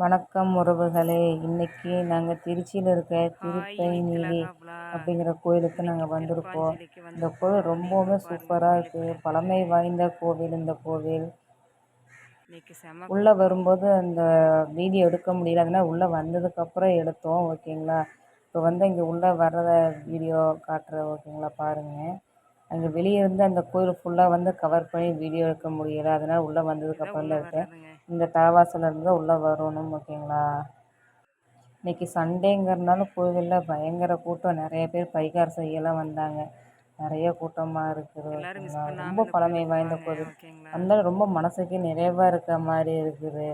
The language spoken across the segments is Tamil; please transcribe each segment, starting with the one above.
வணக்கம் உறவுகளே. இன்னைக்கு நாங்கள் திருச்சியில் இருக்க திருப்பைநீலி அப்படிங்கிற கோயிலுக்கு நாங்கள் வந்திருக்கோம். இந்த கோவில் ரொம்பவுமே சூப்பராக இருக்குது பழமை வாய்ந்த கோவில் இந்த கோவில். உள்ளே வரும்போது அந்த வீடியோ எடுக்க முடியல. அதனால் உள்ளே வந்ததுக்கப்புறம் எடுத்தோம். ஓகேங்களா? இப்போ வந்து இங்கே உள்ளே வர்றத வீடியோ காட்டுற ஓகேங்களா? பாருங்கள் அங்கே வெளியே இருந்து அந்த கோயில் ஃபுல்லாக வந்து கவர் பண்ணி வீடியோ எடுக்க முடியலை. அதனால் உள்ளே வந்ததுக்கப்புறம் தான் இருக்கேன் இந்த தலைவாசலில் இருந்து தான் உள்ளே வரணும் ஓகேங்களா? இன்றைக்கி சண்டேங்கிறதுனால கோவிலில் பயங்கர கூட்டம். நிறைய பேர் பரிகார செய்யலாம் வந்தாங்க. நிறைய கூட்டமாக இருக்குது ரொம்ப பழமை வாய்ந்த கோவில். அந்த ரொம்ப மனசுக்கு நிறைவாக இருக்க மாதிரி இருக்குது.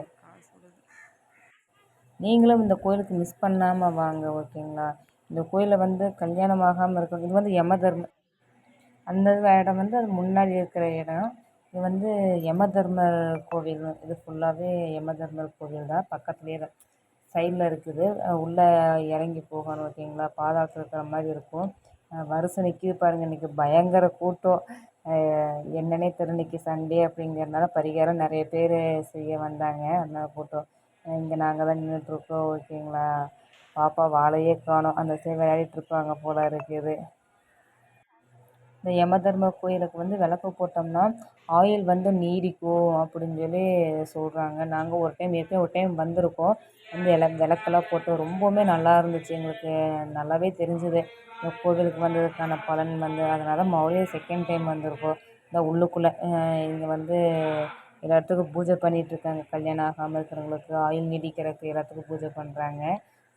நீங்களும் இந்த கோயிலுக்கு மிஸ் பண்ணாமல் வாங்க ஓகேங்களா? இந்த கோயிலில் வந்து கல்யாணம் ஆகாமல் இருக்கும் இது வந்து யம தர்ம அந்த இடம் வந்து அது முன்னாடி இருக்கிற இடம். இது வந்து யம தர்மர் கோவில். இது ஃபுல்லாகவே யம தர்மர் கோவில் தான். பக்கத்துலேயே தான். சைடில் இருக்குது. உள்ளே இறங்கி போகணும் ஓகேங்களா? பாதாளத்தில் இருக்கிற மாதிரி இருக்கும். வரிசை நிற்கிது பாருங்கள் இன்றைக்கி பயங்கர கூட்டம். என்னன்னே தெரியல. இன்றைக்கி சண்டே அப்படிங்கிறனால பரிகாரம் நிறைய பேர் செய்ய வந்தாங்க. அதனால கூட்டம். இங்கே நாங்கள் தான் நின்றுட்டுருக்கோம் ஓகேங்களா? பாப்பா வாழையே காணும். அந்த சைடு விளையாடிட்டு போல் இருக்குது. இந்த யமதர்ம கோயிலுக்கு வந்து விளக்கு போட்டோம்னா ஆயுள் வந்து நீடிக்கும் அப்படின்னு சொல்லி சொல்கிறாங்க நாங்கள் ஒரு டைம் ஏற்கனவே ஒரு டைம் வந்திருக்கோம். வந்து விள விளக்கெல்லாம் போட்டு ரொம்பவுமே நல்லா இருந்துச்சு. எங்களுக்கு நல்லாவே தெரிஞ்சுது. இந்த கோவிலுக்கு வந்ததுக்கான பலன் வந்து அதனால் மறுபடியும் செகண்ட் டைம் வந்திருக்கோம். இந்த உள்ளுக்குள்ளே இங்கே வந்து எல்லாத்துக்கும் பூஜை பண்ணிகிட்ருக்காங்க கல்யாணம் ஆகாமல் இருக்கிறவங்களுக்கு ஆயுள் நீடிக்கிறதுக்கு எல்லாத்துக்கும் பூஜை பண்ணுறாங்க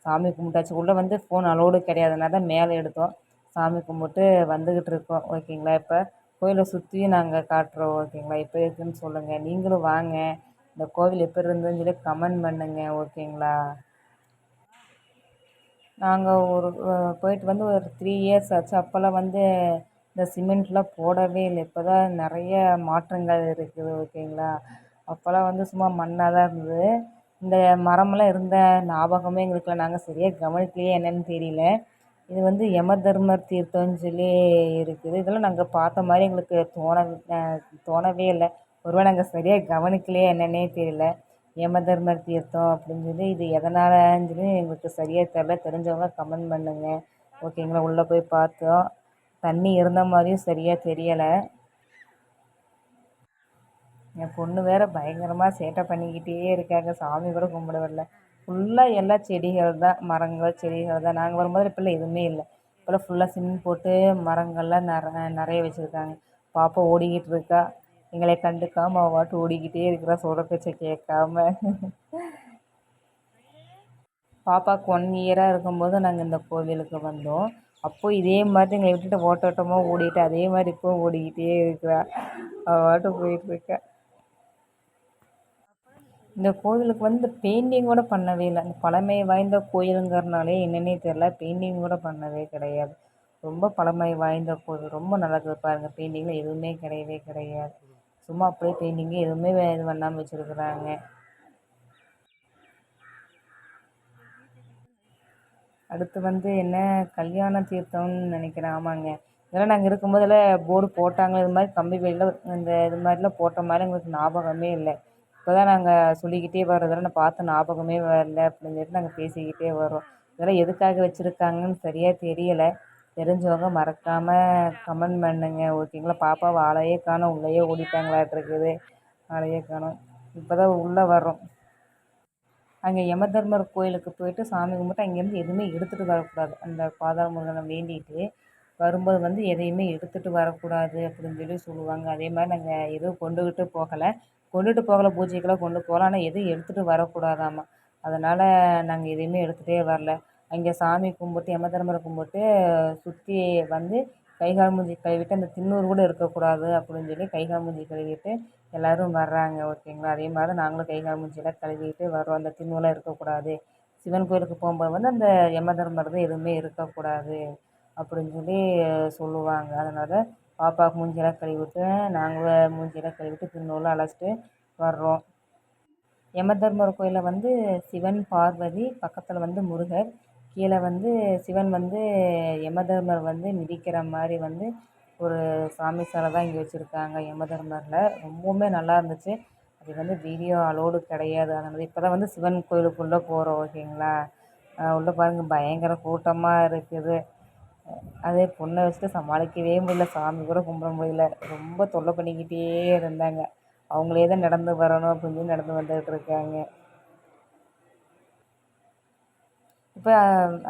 சாமி கும்பிட்டாச்சு. உள்ளே வந்து ஃபோன் அலோடு கிடையாதுனால தான் மேலே எடுத்தோம். சாமி கும்பிட்டு வந்துக்கிட்டு இருக்கோம். ஓகேங்களா? இப்போ கோயிலை சுற்றியும் நாங்கள் காட்டுறோம். ஓகேங்களா? இப்போ இருக்குதுன்னு சொல்லுங்கள் நீங்களும் வாங்க. இந்த கோவில் எப்படி இருந்ததுன்னு சொல்லி கமெண்ட் பண்ணுங்கள் ஓகேங்களா? நாங்கள் ஒரு போயிட்டு வந்து ஒரு த்ரீ இயர்ஸ் ஆச்சு. அப்போல்லாம் வந்து இந்த சிமெண்ட்லாம் போடவே இல்லை. இப்போ தான் நிறைய மாற்றங்கள் இருக்குது. ஓகேங்களா? அப்போல்லாம் வந்து சும்மா மண்ணாக தான் இருந்தது. இந்த மரமெல்லாம் இருந்த ஞாபகமே எங்களுக்கு நாங்கள் சரியாக கவனிக்கலையே என்னென்னு தெரியல. இது வந்து யம தர்மர் தீர்த்தம்னு சொல்லி இருக்குது. இதெல்லாம் நாங்கள் பார்த்த மாதிரி எங்களுக்கு தோண தோணவே இல்லை. ஒருவேளை நாங்கள் சரியாக கவனிக்கலையா என்னன்னே தெரியல. யம தர்மர் தீர்த்தம் அப்படின்னு சொல்லி இது எதனாலன்னு சொல்லி எங்களுக்கு சரியாக தெரில தெரிஞ்சவங்க கமெண்ட் பண்ணுங்கள் ஓகேங்களா? உள்ளே போய் பார்த்தோம். தண்ணி இருந்த மாதிரியும் சரியாக தெரியலை. என் பொண்ணு வேறு பயங்கரமாக சேட்டை பண்ணிக்கிட்டே இருக்காங்க. சாமி கூட கும்பிட வரல. ஃபுல்லாக எல்லாம் செடிகள் தான் மரங்கள் செடிகள் தான். நாங்கள் வரும்போது இப்போல்லாம் எதுவுமே இல்லை. இப்போல்லாம் ஃபுல்லாக சிமெண்ட் போட்டு மரங்கள்லாம் நிற நிறைய வச்சுருக்காங்க. பாப்பா ஓடிக்கிட்டு இருக்கா. எங்களை கண்டுக்காமல் அவள் பாட்டு ஓடிக்கிட்டே இருக்கிறா சொல்கிற பேச்சை கேட்காம. பாப்பாவுக்கு ஒன் இயராக இருக்கும்போது நாங்கள் இந்த கோவிலுக்கு வந்தோம். அப்போது இதே மாதிரி எங்களை விட்டுட்டு ஓட்டோட்டமாக ஓடிட்டு அதே மாதிரி இப்போ ஓடிக்கிட்டே இருக்கிறா. அவள் பாட்டு போயிட்டுருக்கா இந்த கோவிலுக்கு வந்து பெயிண்டிங் கூட பண்ணவே இல்லை. அந்த பழமை வாய்ந்த கோயிலுங்கிறனாலே என்னன்னே தெரில பெயிண்டிங் கூட பண்ணவே கிடையாது. ரொம்ப பழமை வாய்ந்த கோவில் ரொம்ப நல்லா பாருங்கள் பெயிண்டிங்கில் எதுவுமே கிடையவே கிடையாது. சும்மா அப்படியே பெயிண்டிங்கு எதுவுமே இது பண்ணாமல் வச்சுருக்குறாங்க. அடுத்து வந்து என்ன? கல்யாண தீர்த்தம்னு நினைக்கிறேன். ஆமாங்க. இதெல்லாம் நாங்கள் இருக்கும்போதெல்லாம் போர்டு போட்டாங்க. இது மாதிரி கம்பி வேலியில் இந்த இது மாதிரிலாம் போட்ட மாதிரி எங்களுக்கு ஞாபகமே இல்லை. இப்போ தான் நாங்கள் சொல்லிக்கிட்டே வரோம் இதெல்லாம் நான் பார்த்த ஞாபகமே வரல அப்படின்னு சொல்லிட்டு நாங்கள் பேசிக்கிட்டே வரோம் இதெல்லாம் எதுக்காக வச்சுருக்காங்கன்னு சரியாக தெரியலை. தெரிஞ்சவங்க மறக்காமல் கமெண்ட் பண்ணுங்கள் ஓகேங்களா பாப்பா ஆளையே காணும் உள்ளேயே ஓடிட்டாங்களாட்டிருக்குது. ஆளையே காணும். இப்போ தான் உள்ளே வர்றோம். அங்கே யமதர்மர் கோயிலுக்கு போயிட்டு சாமி கும்பிட்டு அங்கேருந்து எதுவுமே எடுத்துகிட்டு வரக்கூடாது. அந்த பாதாள முருகனை வேண்டிட்டு வரும்போது வந்து எதையுமே எடுத்துகிட்டு வரக்கூடாது அப்படின்னு சொல்லி சொல்லுவாங்க. அதே மாதிரி நாங்கள் எதுவும் கொண்டுக்கிட்டு போகலை. கொண்டுட்டு போகல பூஜைக்கெல்லாம் கொண்டு போகலாம் ஆனால் எதுவும் எடுத்துகிட்டு வரக்கூடாதாமா. அதனால் நாங்கள் எதையுமே எடுத்துகிட்டே வரல. அங்கே சாமி கும்பிட்டு யமதர்மரை கும்பிட்டு சுற்றி வந்து கை கால் மூஞ்சி கழுவிட்டு அந்த திண்ணூறு கூட இருக்கக்கூடாது அப்படின்னு சொல்லி கை கால் மூஞ்சி கழுவிட்டு எல்லோரும் வர்றாங்க. ஓகேங்களா? அதே மாதிரி நாங்களும் கை கால் மூஞ்சியெல்லாம் கழுவிட்டு வர்றோம் அந்த திண்ணூறுலாம் இருக்கக்கூடாது. சிவன் கோயிலுக்கு போகும்போது வந்து அந்த யமதர்மர் தான் எதுவுமே இருக்கக்கூடாது அப்படின்னு சொல்லி சொல்லுவாங்க. அதனால் பாப்பாவுக்கு மூஞ்சியெல்லாம் கழுவிட்டு நாங்கள் மூஞ்சியெல்லாம் கழுவிட்டு திருநூறுலாம் அழைச்சிட்டு வர்றோம். யமதர்மர் கோயிலில் வந்து சிவன் பார்வதி பக்கத்தில் வந்து முருகர் கீழே வந்து சிவன் வந்து யமதர்மர் வந்து மிதிக்கிற மாதிரி வந்து ஒரு சாமி சிலை தான் இங்கே வச்சுருக்காங்க யமதர்மரில். ரொம்பவுமே நல்லா இருந்துச்சு. அது வந்து வீடியோ அலோடு கிடையாது. அதனால் இப்போ தான் வந்து சிவன் கோயிலுக்குள்ளே போகிறோம் ஓகேங்களா? உள்ளே பாருங்கள் பயங்கர கூட்டமாக இருக்குது. அதே பொண்ணை வச்சுட்டு சமாளிக்கவே முடியல. சாமி கூட கும்பிட முடியல. ரொம்ப தொல்லை பண்ணிக்கிட்டே இருந்தாங்க. அவங்களே தான் நடந்து வரணும் அப்படின்னு சொல்லி நடந்து வந்துகிட்டு இருக்காங்க. இப்போ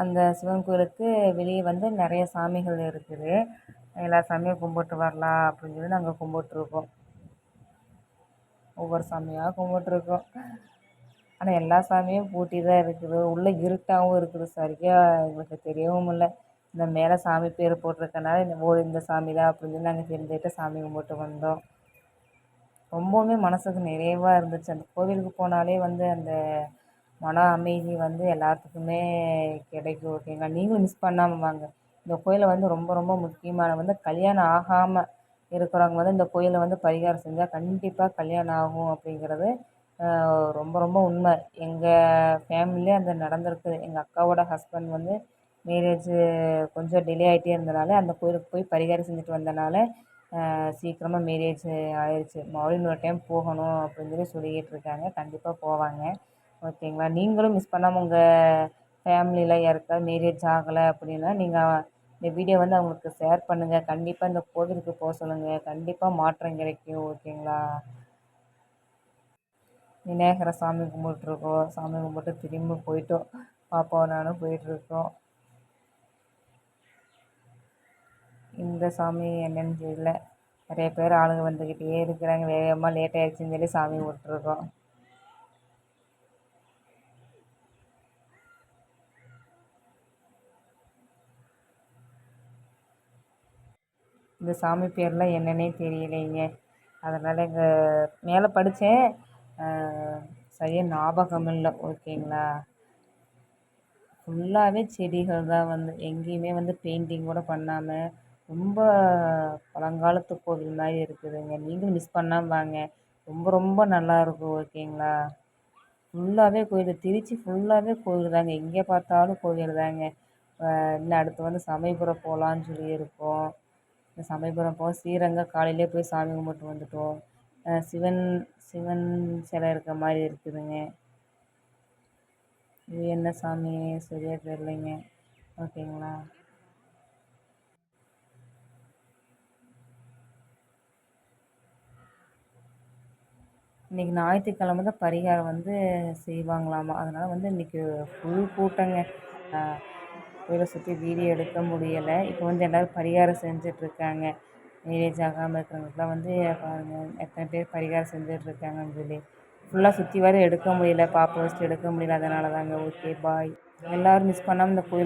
அந்த சிவன் கோயிலுக்கு வெளியே வந்து நிறைய சாமிகள் இருக்குது. எல்லா சாமியும் கும்பிட்டு வரலாம் அப்படின்னு சொல்லி நாங்கள் கும்பிட்டுருக்கோம் ஒவ்வொரு சாமியாக கும்பிட்டுருக்கோம் ஆனால் எல்லா சாமியும் பூட்டி தான் இருக்குது. உள்ளே இருட்டாகவும் இருக்குது. சரியாக எங்களுக்கு தெரியவும் இல்லை. இந்த மேலே சாமி பேர் போட்டிருக்கனால இந்த ஓ இந்த சாமி தான் அப்படின்னு சொல்லி நாங்கள் தெரிஞ்சுக்கிட்டு சாமி கும்பிட்டு வந்தோம். ரொம்பவுமே மனசுக்கு நிறைவாக இருந்துச்சு. அந்த கோவிலுக்கு போனாலே வந்து அந்த மன அமைதி வந்து எல்லாத்துக்குமே கிடைக்கும் ஓகேங்களா நீங்களும் மிஸ் பண்ணாமல் வாங்க. இந்த கோயிலை வந்து ரொம்ப ரொம்ப முக்கியமான வந்து கல்யாணம் ஆகாமல் இருக்கிறவங்க வந்து இந்த கோயிலை வந்து பரிகாரம் செஞ்சால் கண்டிப்பாக கல்யாணம் ஆகும் அப்படிங்கிறது ரொம்ப ரொம்ப உண்மை. எங்கள் ஃபேமிலியே அந்த நடந்திருக்குது. எங்கள் அக்காவோட ஹஸ்பண்ட் வந்து மேரேஜு கொஞ்சம் டிலே ஆகிட்டே இருந்தனால அந்த கோயிலுக்கு போய் பரிகாரம் செஞ்சுட்டு வந்தனால சீக்கிரமாக மேரேஜ் ஆயிடுச்சு மறுபடியும் இன்னொரு டைம் போகணும் அப்படின்னு சொல்லி சொல்லிக்கிட்டு இருக்காங்க கண்டிப்பாக போவாங்க ஓகேங்களா நீங்களும் மிஸ் பண்ணாமல் உங்கள் ஃபேமிலியில் யாருக்காவது மேரேஜ் ஆகலை அப்படின்னா நீங்கள் இந்த வீடியோ வந்து அவங்களுக்கு ஷேர் பண்ணுங்கள் கண்டிப்பாக இந்த கோவிலுக்கு போக சொல்லுங்கள் கண்டிப்பாக மாற்றம் கிடைக்கும். ஓகேங்களா விநாயகரை சாமி கும்பிட்டுருக்கோம். சாமி கும்பிட்டு திரும்பி போயிட்டோம். பாப்பாவும் நானும் போயிட்டுருக்கோம். இந்த சாமி என்னென்னு தெரியல. நிறைய பேர் ஆளுங்க வந்துக்கிட்டே இருக்கிறாங்க. வேகமாக லேட் ஆகிடுச்சின்னு சொல்லி சாமி விட்டுருக்கோம். இந்த சாமி பேர்லாம் என்னன்னே தெரியலைங்க. அதனால் இங்கே மேலே படித்தேன் சரியாக ஞாபகம் இல்லை. ஓகேங்களா? ஃபுல்லாகவே செடிகள் தான் வந்து எங்கேயுமே வந்து பெயிண்டிங் கூட பண்ணாமல் ரொம்ப பழங்காலத்து கோவில் மாதிரி இருக்குதுங்க. நீங்களும் மிஸ் பண்ணாமல் வாங்க. ரொம்ப ரொம்ப நல்லாயிருக்கும் ஓகேங்களா? ஃபுல்லாகவே கோயில். திருச்சி ஃபுல்லாகவே கோயில் தாங்க. எங்கே பார்த்தாலும் கோயில் தாங்க. இன்னும் அடுத்து வந்து சமயபுரம் போகலான்னு சொல்லியிருக்கோம் இந்த சமயபுரம் போக ஸ்ரீரங்கம் காலையிலே போய் சாமி கும்பிட்டு வந்துட்டோம். சிவன் சிவன் சிலை இருக்கிற மாதிரி இருக்குதுங்க. இது என்ன சாமி? சரியாக தெரிலைங்க ஓகேங்களா? இன்றைக்கி ஞாயிற்றுக்கிழம தான் பரிகாரம் வந்து செய்வாங்களாமா. அதனால் வந்து இன்றைக்கி ஃபுல் கூட்டங்க. கோயிலை சுற்றி வீடியோ எடுக்க முடியலை. இப்போ வந்து எல்லோரும் பரிகாரம் செஞ்சிட்ருக்காங்க. மேரேஜ் ஆகாமல் இருக்கிறவங்களுக்குலாம் வந்து பாருங்கள் எத்தனை பேர் பரிகாரம் செஞ்சிட்ருக்காங்கன்னு சொல்லி. ஃபுல்லாக சுற்றி வர எடுக்க முடியல. பாப்பா வச்சுட்டு எடுக்க முடியல. அதனால தாங்க ஓகே பாய் எல்லோரும் மிஸ் பண்ணாமல் இந்த கோயில்